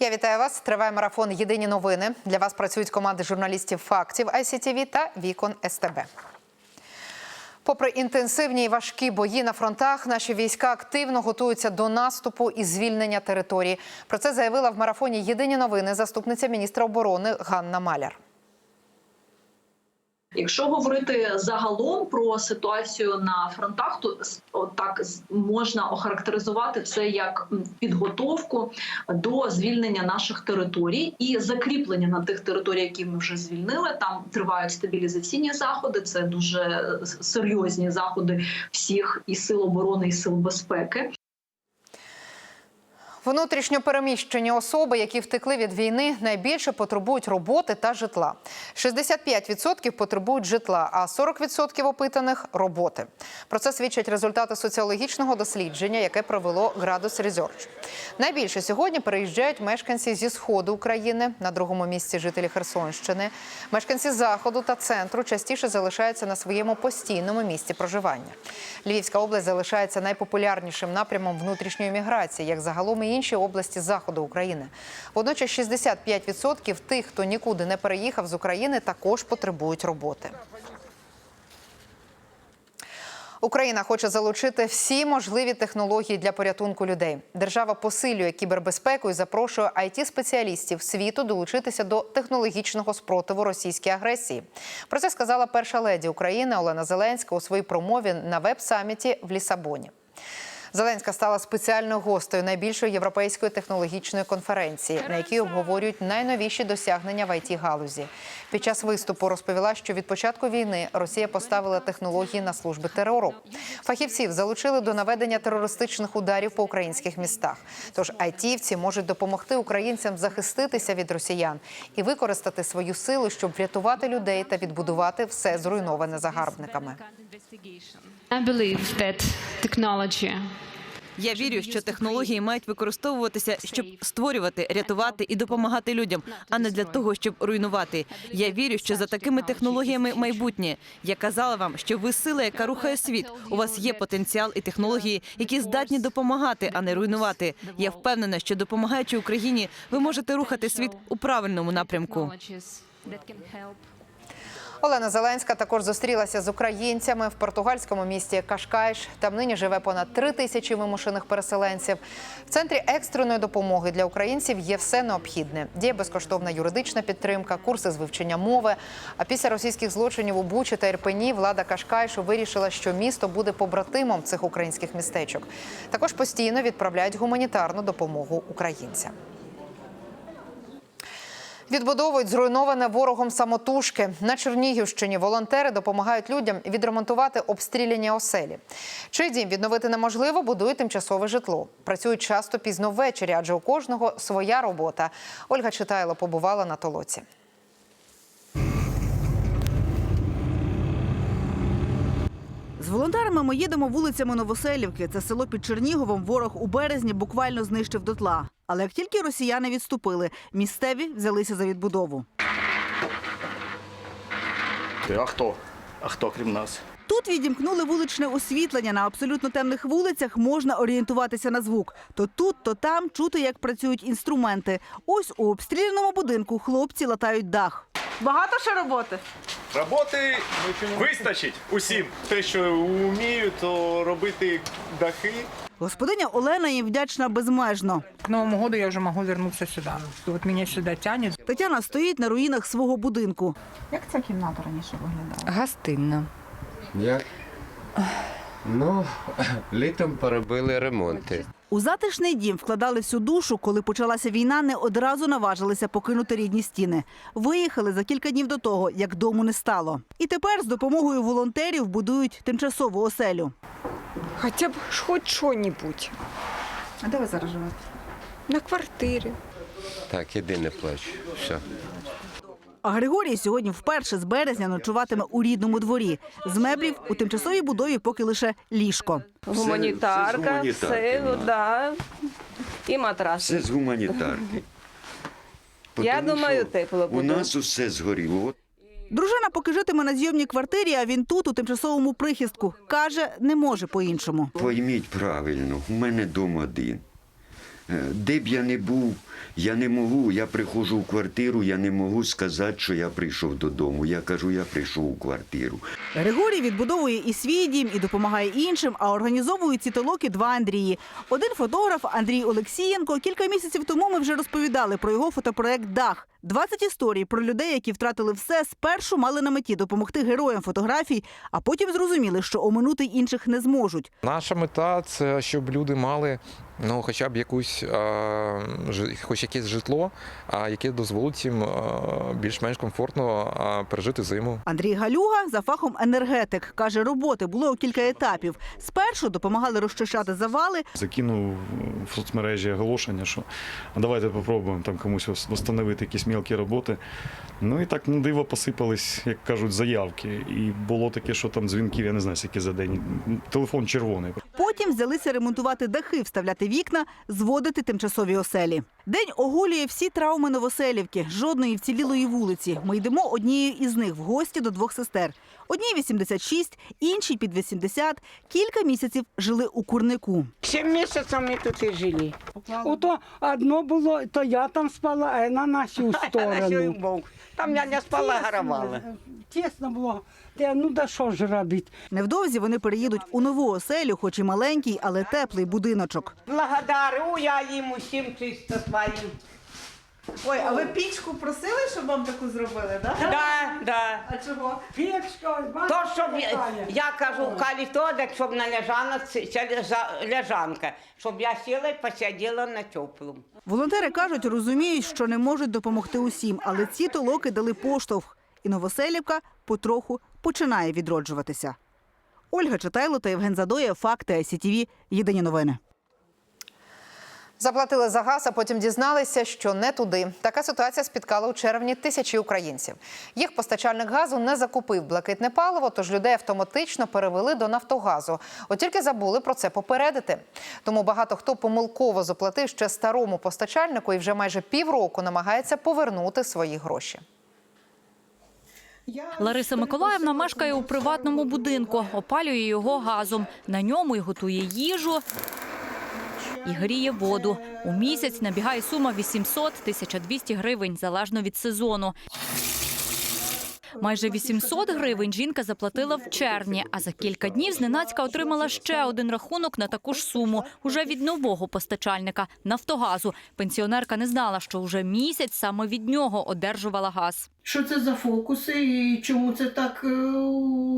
Я вітаю вас. Триває марафон Єдині новини. Для вас працюють команди журналістів фактів ICTV та Вікон СТБ. Попри інтенсивні і важкі бої на фронтах, наші війська активно готуються до наступу і звільнення території. Про це заявила в марафоні Єдині новини заступниця міністра оборони Ганна Маляр. Якщо говорити загалом про ситуацію на фронтах, то так можна охарактеризувати це як підготовку до звільнення наших територій і закріплення на тих територіях, які ми вже звільнили. Там тривають стабілізаційні заходи. Це дуже е, серйозні заходи всіх і сил оборони, і сил безпеки. Внутрішньо переміщені особи, які втекли від війни, найбільше потребують роботи та житла. 65% потребують житла, а 40% опитаних роботи. Про це свідчать результати соціологічного дослідження, яке провело Градус Research. Найбільше сьогодні переїжджають мешканці зі сходу України, на другому місці жителі Херсонщини. Мешканці заходу та центру частіше залишаються на своєму постійному місці проживання. Львівська область залишається найпопулярнішим напрямом внутрішньої міграції, як загалом і інші області заходу України. Водночас 65% тих, хто нікуди не переїхав з України, також потребують роботи. Україна хоче залучити всі можливі технології для порятунку людей. Держава посилює кібербезпеку і запрошує it спеціалістів світу долучитися до технологічного спротиву російській агресії. Про це сказала перша леді України Олена Зеленська у своїй промові на веб-саміті в Лісабоні. Зеленська стала спеціальною гостею найбільшої європейської технологічної конференції, на якій обговорюють найновіші досягнення в it галузі. Під час виступу розповіла, що від початку війни Росія поставила технології на служби терору. Фахівців залучили до наведення терористичних ударів по українських містах. Тож айтівці можуть допомогти українцям захиститися від росіян і використати свою силу, щоб врятувати людей та відбудувати все зруйноване загарбниками. I believe that technology Я вірю, що технології мають використовуватися, щоб створювати, рятувати і допомагати людям, а не для того, щоб руйнувати. Я вірю, що за такими технологіями майбутнє. Я казала вам, що ви сила, яка рухає світ. У вас є потенціал і технології, які здатні допомагати, а не руйнувати. Я впевнена, що допомагаючи Україні, ви можете рухати світ у правильному напрямку. Олена Зеленська також зустрілася з українцями в португальському місті Кашкайш. Там нині живе понад три тисячі вимушених переселенців. В центрі екстреної допомоги для українців є все необхідне. Діє безкоштовна юридична підтримка, курси з вивчення мови. А після російських злочинів у Бучі та Ірпені влада Кашкайшу вирішила, що місто буде побратимом цих українських містечок. Також постійно відправляють гуманітарну допомогу українцям. Відбудовують зруйноване ворогом самотужки. На Чернігівщині волонтери допомагають людям відремонтувати обстріляні оселі. Чий дім відновити неможливо, будують тимчасове житло. Працюють часто пізно ввечері, адже у кожного своя робота. Ольга Читайло побувала на толоці. З волонтерами ми їдемо вулицями Новоселівки. Це село під Черніговом. Ворог у березні буквально знищив дотла. Але як тільки росіяни відступили, місцеві взялися за відбудову. А хто? А хто крім нас? Тут відімкнули вуличне освітлення. На абсолютно темних вулицях можна орієнтуватися на звук. То тут, то там чути, як працюють інструменти. Ось у обстріляному будинку хлопці латають дах. Багато ще роботи. Роботи вистачить усім. Те, що вміють, то робити дахи. Господиня Олена їм вдячна безмежно. К Новому году я уже могу вернуться сюда. Вот меня сюда тянет. Тетяна стоїть на руїнах свого будинку. Як ця кімната раніше виглядала? Гостинна. Як? Ну, літом поробили ремонти. У затишний дім вкладали всю душу. Коли почалася війна, не одразу наважилися покинути рідні стіни. Виїхали за кілька днів до того, як дому не стало. І тепер з допомогою волонтерів будують тимчасову оселю. Хоча б ж хоч що-небудь. А де ви зараз живете? На квартирі. Так, іди не плач. Все. А Григорій сьогодні вперше з березня ночуватиме у рідному дворі. З меблів у тимчасовій будові поки лише ліжко. Гуманітарка, Все- все все, да. і матрас. Все з гуманітарки. Я думаю, тепло У нас усе згоріло. Дружина поки житиме на зйомній квартирі, а він тут у тимчасовому прихистку. Каже, не може по-іншому. пойміть правильно, у мене дом один. Е, Де б я не був, я не можу. Я приходжу в квартиру, я не можу сказати, що я прийшов додому. Я кажу, я прийшов у квартиру. Григорій відбудовує і свій дім, і допомагає іншим, а організовують ці толоки два Андрії. Один фотограф Андрій Олексієнко. Кілька місяців тому ми вже розповідали про його фотопроект Дах. 20 історій про людей, які втратили все, спершу мали на меті допомогти героям фотографій, а потім зрозуміли, що оминути інших не зможуть. Наша мета це щоб люди мали ну, хоча б якусь, хоч якесь житло, а, яке дозволить їм більш-менш комфортно пережити зиму. Андрій Галюга за фахом енергетик каже, роботи було у кілька етапів. Спершу допомагали розчищати завали, Закинув в соцмережі оголошення, що давайте попробуємо там комусь встановити якісь мілкі роботи. Ну і так на диво посипались, як кажуть, заявки. І було таке, що там дзвінків, я не знаю, скільки за день. Телефон червоний. Потім взялися ремонтувати дахи, вставляти вікна, зводити тимчасові оселі. День оголює всі травми Новоселівки, жодної вцілілої вулиці. Ми йдемо однією із них в гості до двох сестер. Одній 86, іншій під 80. Кілька місяців жили у курнику. Сім місяців ми тут і жили. Ото одно було, то я там спала, а на нашу сторону. Там я не спала, гарувала. Тісно було. Ну да що ж робити? Невдовзі вони переїдуть у нову оселю, хоч і маленький, але теплий будиночок. Благодарю я їм усім чисто своїм. Ой, а ви пічку просили, щоб вам таку зробили, так? Да, да. А чого? Печка, ось, То, бачите, щоб я, я кажу, калі то, так щоб на лежанок, ця лежа- лежанка, щоб я сіла і посиділа на теплому. Волонтери кажуть, розуміють, що не можуть допомогти усім, але ці толоки дали поштовх. І Новоселівка потроху починає відроджуватися. Ольга Читайло та Євген Задоєв. Факти СІТВ. Єдині новини. Заплатили за газ, а потім дізналися, що не туди. Така ситуація спіткала у червні тисячі українців. Їх постачальник газу не закупив блакитне паливо, тож людей автоматично перевели до Нафтогазу. От тільки забули про це попередити. Тому багато хто помилково заплатив ще старому постачальнику і вже майже півроку намагається повернути свої гроші. Лариса Миколаївна мешкає у приватному будинку, опалює його газом. На ньому й готує їжу і гріє воду. У місяць набігає сума 800-1200 гривень, залежно від сезону. Майже 800 гривень жінка заплатила в червні, а за кілька днів зненацька отримала ще один рахунок на таку ж суму уже від нового постачальника Нафтогазу. Пенсіонерка не знала, що уже місяць саме від нього одержувала газ. Що це за фокуси і чому це так е,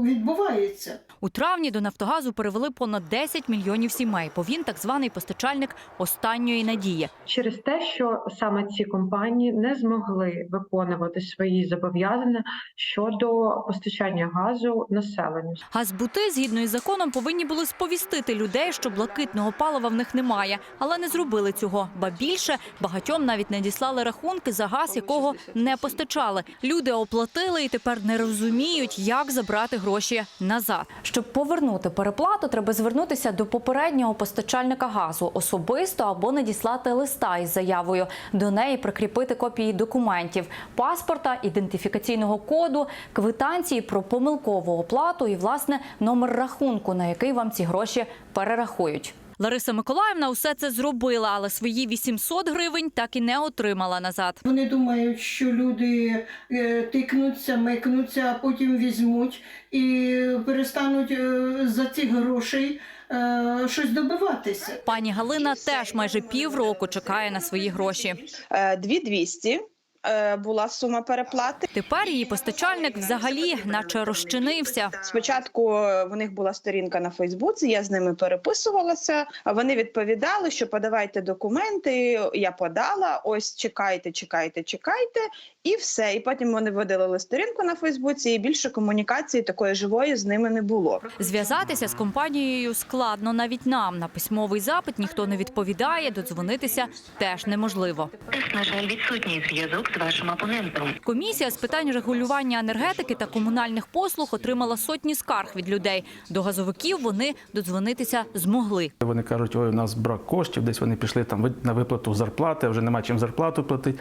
відбувається? У травні до Нафтогазу перевели понад 10 мільйонів сімей, бо він так званий постачальник останньої надії. Через те, що саме ці компанії не змогли виконувати свої зобов'язання щодо постачання газу населенню. Газбути, згідно із законом, повинні були сповістити людей, що блакитного палива в них немає, але не зробили цього. Ба більше багатьом навіть надіслали рахунки за газ, якого не постачали. Люди оплатили і тепер не розуміють, як забрати гроші назад. Щоб повернути переплату, треба звернутися до попереднього постачальника газу особисто або надіслати листа із заявою. До неї прикріпити копії документів, паспорта, ідентифікаційного коду, квитанції про помилкову оплату і власне номер рахунку, на який вам ці гроші перерахують. Лариса Миколаївна усе це зробила, але свої 800 гривень так і не отримала назад. Вони думають, що люди е, тикнуться, микнуться, а потім візьмуть і перестануть е, за ці грошей е, щось добиватися. Пані Галина теж майже півроку чекає на свої гроші. 2200 е, була сума переплати. Тепер її постачальник взагалі, наче розчинився. Спочатку е, в них була сторінка на Фейсбуці, я з ними переписувалася. а Вони відповідали, що подавайте документи. Я подала. Ось чекайте, чекайте, чекайте, і все. І потім вони видалили сторінку на Фейсбуці, і більше комунікації такої живої з ними не було. Зв'язатися з компанією складно навіть нам. На письмовий запит ніхто не відповідає, додзвонитися теж неможливо. На жаль, відсутній зв'язок з вашим абонентом. Комісія з питань регулювання енергетики та комунальних послуг отримала сотні скарг від людей. До газовиків вони додзвонитися змогли. Вони кажуть, ой, у нас брак коштів, десь вони пішли там ви- на виплату зарплати, вже нема чим зарплату платити,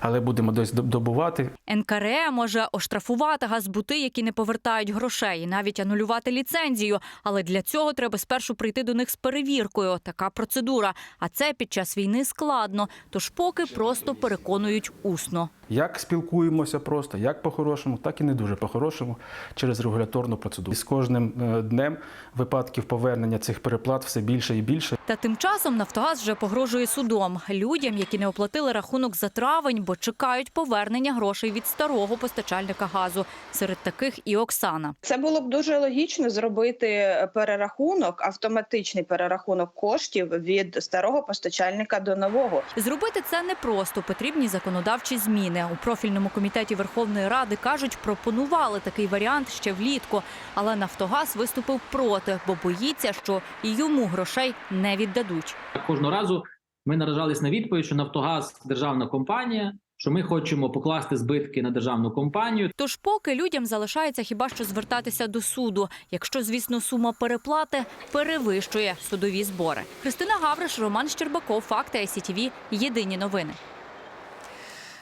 але будемо десь доб- добувати. НКРЕ може оштрафувати газбути, які не повертають грошей, і навіть анулювати ліцензію. Але для цього треба спершу прийти до них з перевіркою. Така процедура. А це під час війни складно. Тож поки просто переконують усно. Як спілкуємося просто, як по-хорошому, так і не дуже по-хорошому через регуляторну процедуру. І з кожним е, днем випадків повернення цих переплат все більше і більше. Та тим часом Нафтогаз вже погрожує судом людям, які не оплатили рахунок за травень, бо чекають повернення грошей від старого постачальника газу. Серед таких і Оксана. Це було б дуже логічно зробити перерахунок, автоматичний перерахунок коштів від старого постачальника до нового. Зробити це непросто. Потрібні законодавчі зміни. У профільному комітеті Верховної Ради кажуть, пропонували такий варіант ще влітку. Але Нафтогаз виступив проти, бо боїться, що і йому грошей не віддадуть. Кожного разу ми наражались на відповідь, що Нафтогаз державна компанія, що ми хочемо покласти збитки на державну компанію. Тож поки людям залишається хіба що звертатися до суду, якщо, звісно, сума переплати перевищує судові збори. Христина Гавриш, Роман Щербаков, Факти ICTV. Єдині новини.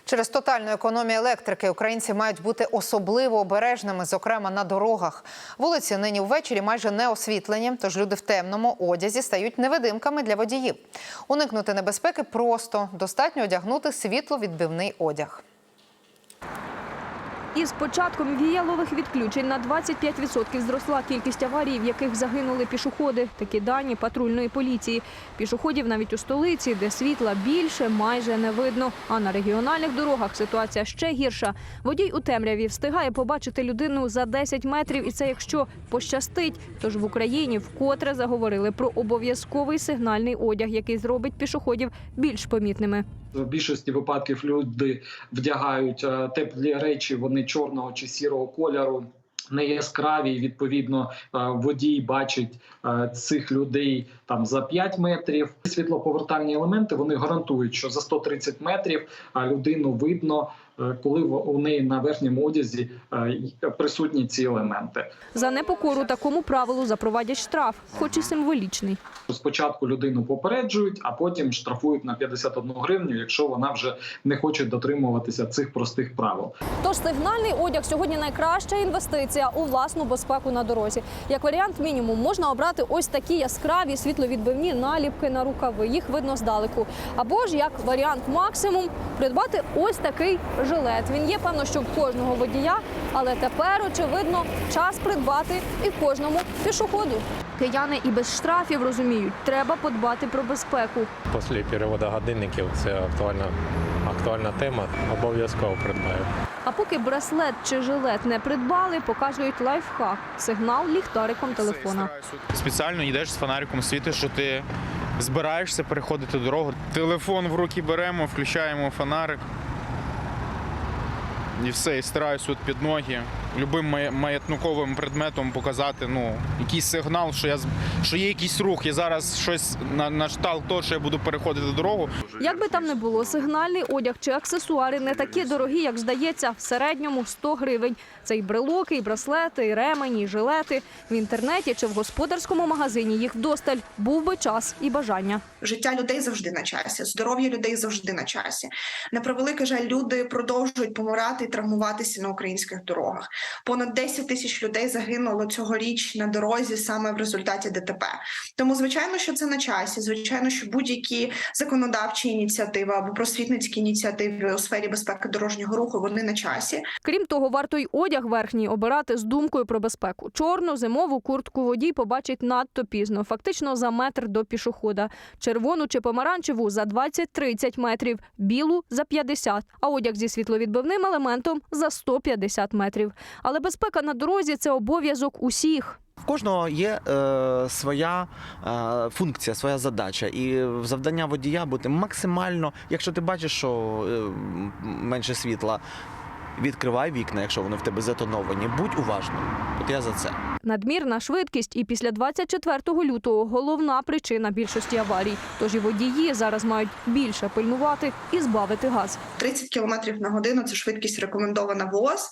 Через тотальну економію електрики українці мають бути особливо обережними, зокрема на дорогах. Вулиці нині ввечері майже не освітлені, тож люди в темному одязі стають невидимками для водіїв. Уникнути небезпеки просто достатньо одягнути світловідбивний одяг. Із початком віялових відключень на 25% зросла кількість аварій, в яких загинули пішоходи. Такі дані патрульної поліції. Пішоходів навіть у столиці, де світла більше, майже не видно. А на регіональних дорогах ситуація ще гірша. Водій у темряві встигає побачити людину за 10 метрів, і це якщо пощастить. Тож в Україні вкотре заговорили про обов'язковий сигнальний одяг, який зробить пішоходів більш помітними. В більшості випадків люди вдягають е, теплі речі, вони чорного чи сірого кольору. Не яскраві, відповідно, е, водій бачить е, цих людей там за 5 метрів. Світлоповертальні елементи вони гарантують, що за 130 метрів людину видно, е, коли у неї на верхньому одязі е, присутні ці елементи. За непокору такому правилу запровадять штраф, хоч і символічний. Спочатку людину попереджують, а потім штрафують на 51 гривню, якщо вона вже не хоче дотримуватися цих простих правил. Тож сигнальний одяг сьогодні найкраща інвестиція у власну безпеку на дорозі. Як варіант мінімум можна обрати ось такі яскраві світловідбивні наліпки на рукави. Їх видно здалеку. Або ж як варіант максимум придбати ось такий жилет. Він є певно, що в кожного водія, але тепер очевидно час придбати і кожному пішоходу. Кияни і без штрафів розуміють, треба подбати про безпеку. Після переводу годинників це актуальна, актуальна тема. Обов'язково придбаю. А поки браслет чи жилет не придбали, показують лайфхак сигнал ліхтариком телефона. Спеціально йдеш з фонариком, світиш, що ти збираєшся переходити дорогу. Телефон в руки беремо, включаємо фонарик. І все, і стараюсь от під ноги любим маятниковим предметом показати ну, якийсь сигнал, що я з- що є якийсь рух, і зараз щось на, на шталт того, що я буду переходити дорогу. Як би там не було, сигнальний одяг чи аксесуари не такі дорогі, як здається, в середньому 100 гривень. Це і брелоки, і браслети, і ремені, і жилети. В інтернеті чи в господарському магазині їх вдосталь. Був би час і бажання. Життя людей завжди на часі, здоров'я людей завжди на часі. На превеликий жаль, люди продовжують помирати і травмуватися на українських дорогах. Понад 10 тисяч людей загинуло цьогоріч на дорозі саме в результаті ДТП. Тому, звичайно, що це на часі. Звичайно, що будь-які законодавчі ініціативи або просвітницькі ініціативи у сфері безпеки дорожнього руху вони на часі. Крім того, варто й одяг верхній обирати з думкою про безпеку. Чорну зимову куртку водій побачить надто пізно, фактично за метр до пішохода. Червону чи помаранчеву за 20-30 метрів, білу за 50, а одяг зі світловідбивним елементом за 150 метрів. Але безпека на дорозі це обов'язок усіх. В кожного є е, своя е, функція, своя задача, і завдання водія бути максимально, якщо ти бачиш, що е, менше світла, відкривай вікна, якщо вони в тебе затоновані. Будь уважним. От я за це. Надмірна швидкість і після 24 лютого головна причина більшості аварій. Тож і водії зараз мають більше пильнувати і збавити газ. 30 км на годину це швидкість рекомендована ВОЗ,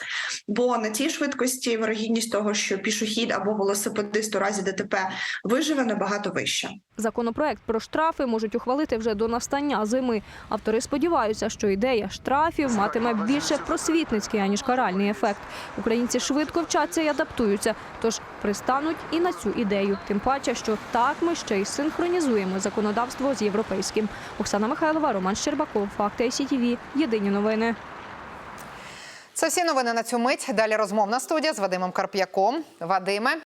бо на цій швидкості вирогідність того, що пішохід або велосипедист у разі ДТП виживе набагато вища. Законопроект про штрафи можуть ухвалити вже до настання зими. Автори сподіваються, що ідея штрафів матиме більше просвітницький аніж каральний ефект. Українці швидко вчаться і адаптуються, тож пристануть і на цю ідею. Тим паче, що так ми ще й синхронізуємо законодавство з європейським. Оксана Михайлова, Роман Щербаков, Факти СІТВ. Єдині новини. Це всі новини на цю мить. Далі розмовна студія з Вадимом Карп'яком. Вадиме,